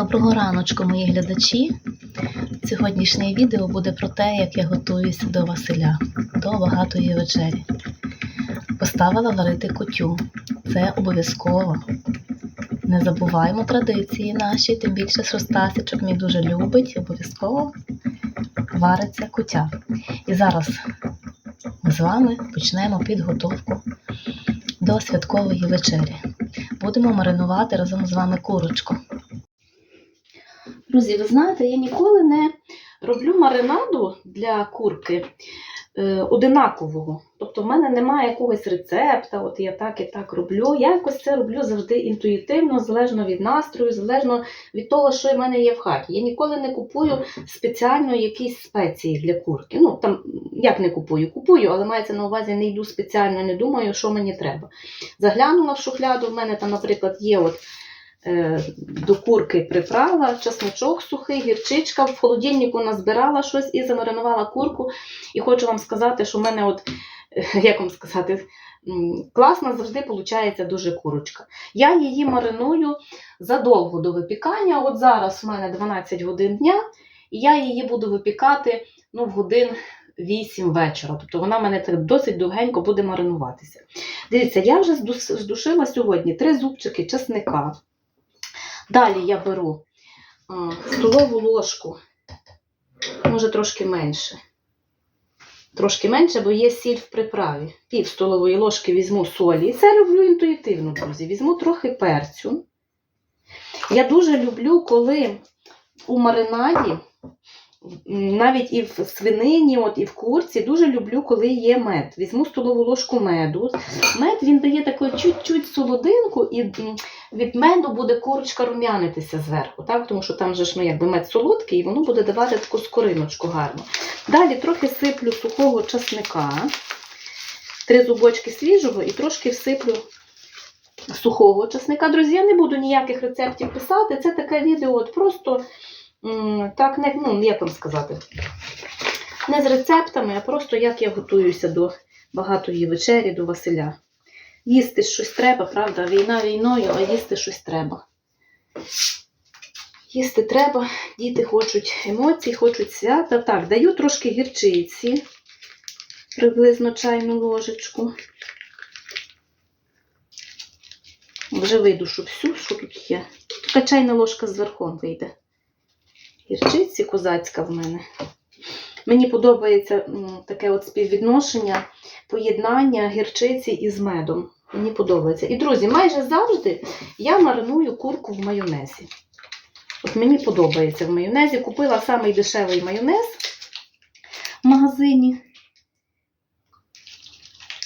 Доброго раночку, мої глядачі. Сьогоднішнє відео буде про те, як я готуюся до Василя, до багатої вечері. Поставила варити кутю. Це обов'язково. Не забуваємо традиції наші, тим більше що Стасічок мій дуже любить, обов'язково вариться кутя. І зараз ми з вами почнемо підготовку до святкової вечері. Будемо маринувати разом з вами курочку. Друзі, ви знаєте, я ніколи не роблю маринаду для курки е, одинакового. Тобто в мене немає якогось рецепта, от я так і так роблю. Я якось це роблю завжди інтуїтивно, залежно від настрою, залежно від того, що в мене є в хаті. Я ніколи не купую спеціально якісь спеції для курки. Ну, там, як не купую? Купую, але мається на увазі, не йду спеціально, не думаю, що мені треба. Заглянула в шухляду, в мене там, наприклад, є от до курки приправа, чесночок сухий, гірчичка. В холодильнику назбирала щось і замаринувала курку. І хочу вам сказати, що в мене, от, е, як вам сказати, класна завжди виходить дуже курочка. Я її мариную задовго до випікання. От зараз в мене 12 годин дня, і я її буду випікати ну, в годин 8 вечора. Тобто вона в мене так досить довгенько буде маринуватися. Дивіться, я вже здушила сьогодні три зубчики чесника. Далі я беру столову ложку, може трошки менше. Трошки менше, бо є сіль в приправі. Пів столової ложки візьму солі. І це роблю інтуїтивно, друзі. Візьму трохи перцю. Я дуже люблю, коли у маринаді, навіть і в свинині, от, і в курці, дуже люблю, коли є мед. Візьму столову ложку меду. Мед він дає таку чуть-чуть солодинку, і від меду буде курочка рум'янитися зверху, так? тому що там же ж ну, якби мед солодкий, і воно буде давати таку скориночку гарну. Далі трохи сиплю сухого часника, три зубочки свіжого і трошки всиплю сухого часника. Друзі, я не буду ніяких рецептів писати. Це таке відео от просто так, не, ну, як вам сказати, не з рецептами, а просто як я готуюся до багатої вечері, до Василя. Їсти щось треба, правда? Війна війною, а їсти щось треба. Їсти треба, діти хочуть емоцій, хочуть свята. Так, даю трошки гірчиці, приблизно чайну ложечку. Вже видушу всю, що тут є. Така чайна ложка з верхом вийде. Гірчиці козацька в мене. Мені подобається таке от співвідношення, поєднання гірчиці із медом. Мені подобається. І, друзі, майже завжди я мариную курку в майонезі. От мені подобається в майонезі. Купила самий дешевий майонез в магазині.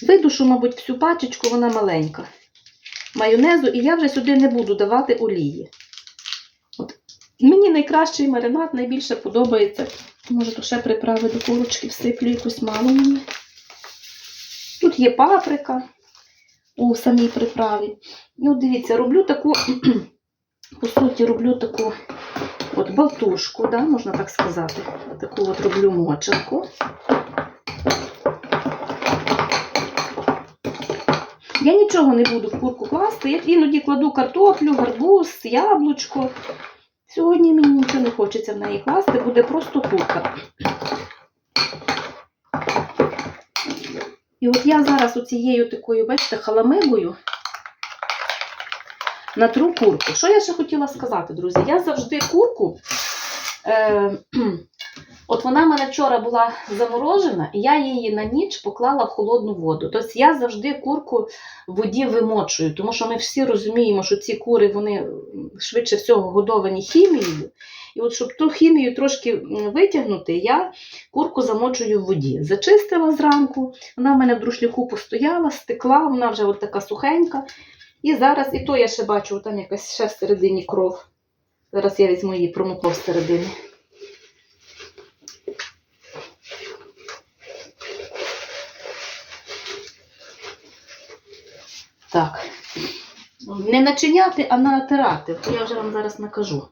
Видушу, мабуть, всю пачечку, вона маленька. Майонезу, і я вже сюди не буду давати олії. Мені найкращий маринад найбільше подобається. Може, то ще приправи до курочки всиплю якусь мало мені. Тут є паприка у самій приправі. От дивіться, роблю таку, по суті, роблю таку от болтушку, да, можна так сказати. Таку от роблю мочалку. Я нічого не буду в курку класти. Я іноді кладу картоплю, гарбуз, яблучко. Сьогодні мені нічого не хочеться в неї класти, буде просто курка. І от я зараз оцією такою, бачите, халамигою натру курку. Що я ще хотіла сказати, друзі? Я завжди курку. Е, от вона в мене вчора була заморожена, і я її на ніч поклала в холодну воду. Тобто я завжди курку в воді вимочую, тому що ми всі розуміємо, що ці кури вони швидше всього годовані хімією. І от щоб ту хімію трошки витягнути, я курку замочую в воді. Зачистила зранку, вона в мене в друшляку постояла, стекла, вона вже от така сухенька. І зараз, і то я ще бачу, там якась ще всередині кров. Зараз я візьму її промокло всередині. Так. Не начиняти, а натирати. Я вже вам зараз накажу.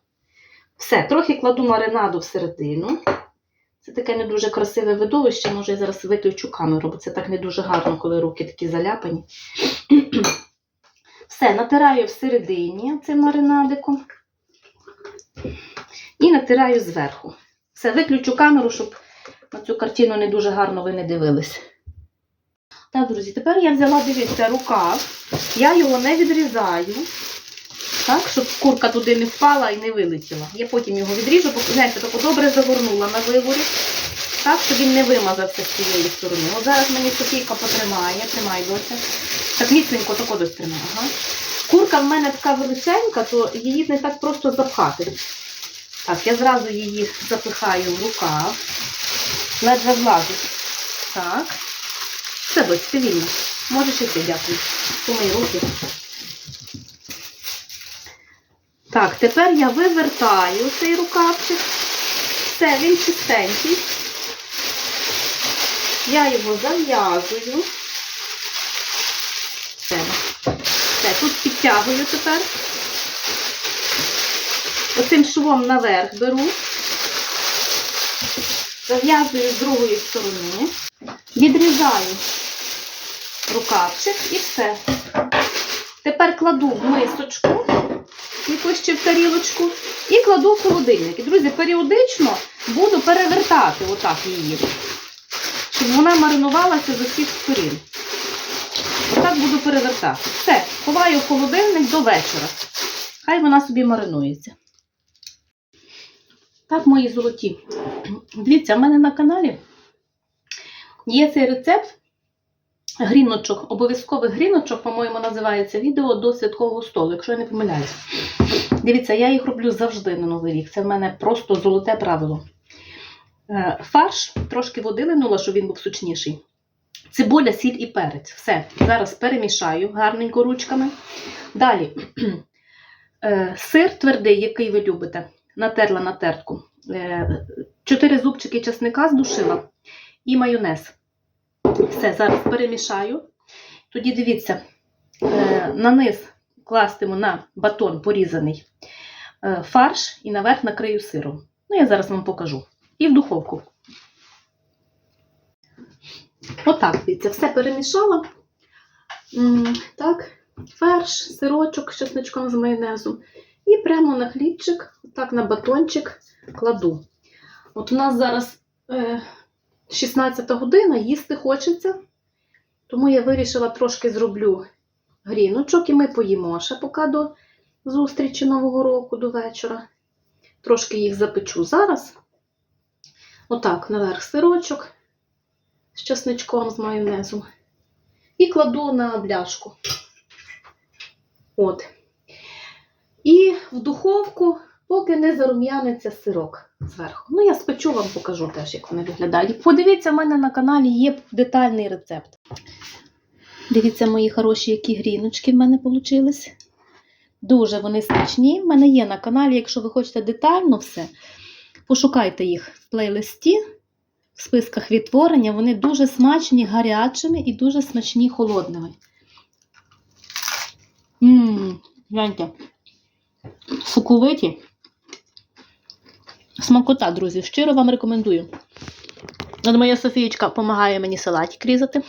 Все, трохи кладу маринаду всередину. Це таке не дуже красиве видовище. Може, я зараз виключу камеру, бо це так не дуже гарно, коли руки такі заляпані. Все, натираю всередині цим маринадиком. і натираю зверху. Все, виключу камеру, щоб на цю картину не дуже гарно ви не дивились. Так, друзі, тепер я взяла, дивіться, рукав. Я його не відрізаю, так, щоб курка туди не впала і не вилетіла. Я потім його відріжу, знаєте, тако добре загорнула на виворі, так, щоб він не вимазався з цієї сторони. От зараз мені Софійка потримає, тримай доця. Так міцненько тако дось тримає. Ага. Курка в мене така величенька, то її не так просто запхати. Так, я зразу її запихаю в рукав. Ледве влазить. Так. Все, ти вільно. Можеш іти, дякую. Помий руки. Так, тепер я вивертаю цей рукавчик. Все, він чистенький. Я його зав'язую. Все, тут підтягую тепер. Оцим швом наверх беру. Зав'язую з другої сторони. Відрізаю рукавчик і все. Тепер кладу в мисочку, якусь ще в тарілочку, і кладу в холодильник. І, друзі, періодично буду перевертати отак її, щоб вона маринувалася з усіх сторін. Отак буду перевертати. Все, ховаю в холодильник до вечора. Хай вона собі маринується. Так, мої золоті. Дивіться, в мене на каналі є цей рецепт гріночок, обов'язкових гріночок, по-моєму, називається відео до святкового столу, якщо я не помиляюсь. Дивіться, я їх роблю завжди на Новий рік. Це в мене просто золоте правило. Е, Фарш трошки води линула, щоб він був сучніший. Цибуля, сіль і перець. Все. Зараз перемішаю гарненько ручками. Далі е, сир твердий, який ви любите, натерла на тертку. Е, Чотири зубчики чесника здушила і майонез. Все, зараз перемішаю. Тоді дивіться, е, на низ кластиму на батон порізаний е, фарш і наверх накрию сиром. Ну, я зараз вам покажу. І в духовку. Отак, дивіться, все перемішала. Так, фарш, сирочок з чесничком з майонезом. І прямо на хлібчик, так на батончик кладу. От у нас зараз е, 16 година, їсти хочеться. Тому я вирішила трошки зроблю гріночок, і ми поїмо ще поки до зустрічі Нового року, до вечора. Трошки їх запечу зараз. Отак, наверх сирочок з чесничком, з майонезом. І кладу на бляшку. От. І в духовку, поки не зарум'яниться сирок зверху. Ну, я спечу вам покажу теж, як вони виглядають. Подивіться, в мене на каналі є детальний рецепт. Дивіться, мої хороші, які гріночки в мене вийшли. Дуже вони смачні. В мене є на каналі, якщо ви хочете детально все, пошукайте їх в плейлисті, в списках відтворення. Вони дуже смачні гарячими і дуже смачні холодними. Гляньте. Соковиті. Смакота, друзі, щиро вам рекомендую. От моя Софієчка допомагає мені салатик різати.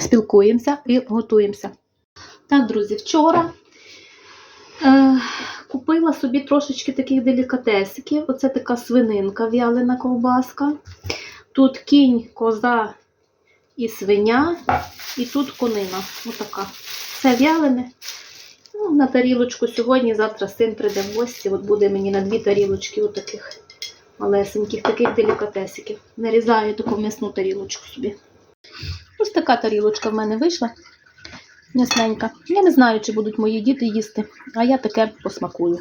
Спілкуємося і готуємося. Так, друзі, вчора е, купила собі трошечки таких делікатесиків. Оце така свининка, в'ялена ковбаска. Тут кінь, коза і свиня, і тут конина. Отака. Все в'ялене. Ну, на тарілочку сьогодні, завтра син прийде в гості. От буде мені на дві тарілочки отаких малесеньких, таких делікатесиків. Нарізаю таку м'ясну тарілочку собі. Ось така тарілочка в мене вийшла. М'ясненька. Я не знаю, чи будуть мої діти їсти, а я таке посмакую.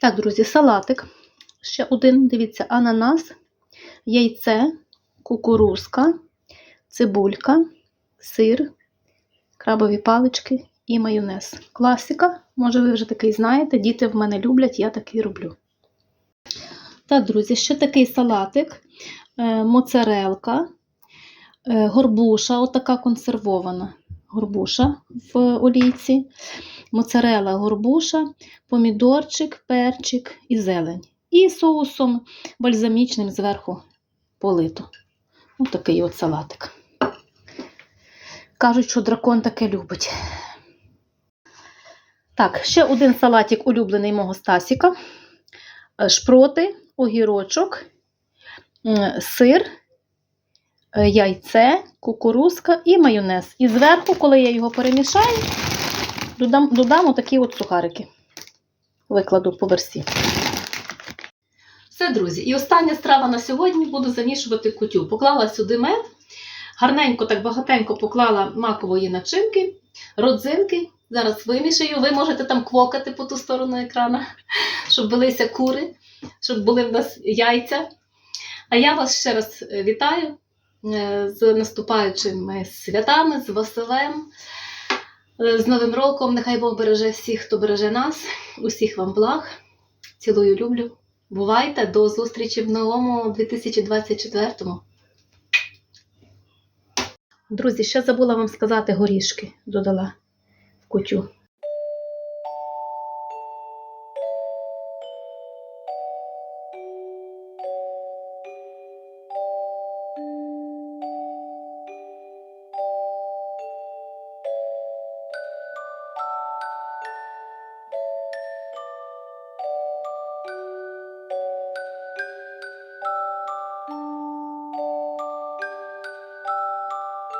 Так, друзі, салатик. Ще один, дивіться, ананас, яйце, кукурузка, цибулька, сир, крабові палички і майонез. Класика, може ви вже такий знаєте, діти в мене люблять, я такий роблю. Так, друзі, ще такий салатик, е, моцарелка, е, горбуша, отака консервована горбуша в олійці, моцарела, горбуша, помідорчик, перчик і зелень. І соусом бальзамічним зверху полито. Ось такий от салатик. Кажуть, що дракон таке любить. Так, ще один салатик улюблений мого Стасіка. Е, Шпроти, огірочок, сир, е, яйце, кукурузка і майонез. І зверху, коли я його перемішаю, додам, додам отакі от сухарики. Викладу по версі. Все, друзі. І остання страва на сьогодні буду замішувати кутю. Поклала сюди мед, гарненько, так багатенько поклала макової начинки, родзинки. Зараз вимішаю. Ви можете там квокати по ту сторону екрана, щоб билися кури, щоб були в нас яйця. А я вас ще раз е, вітаю е, з наступаючими святами, з Василем, е, з Новим роком. Нехай Бог береже всіх, хто береже нас. Усіх вам благ. Цілую, люблю. Бувайте до зустрічі в новому 2024-му. Друзі, ще забула вам сказати горішки, додала в кутю.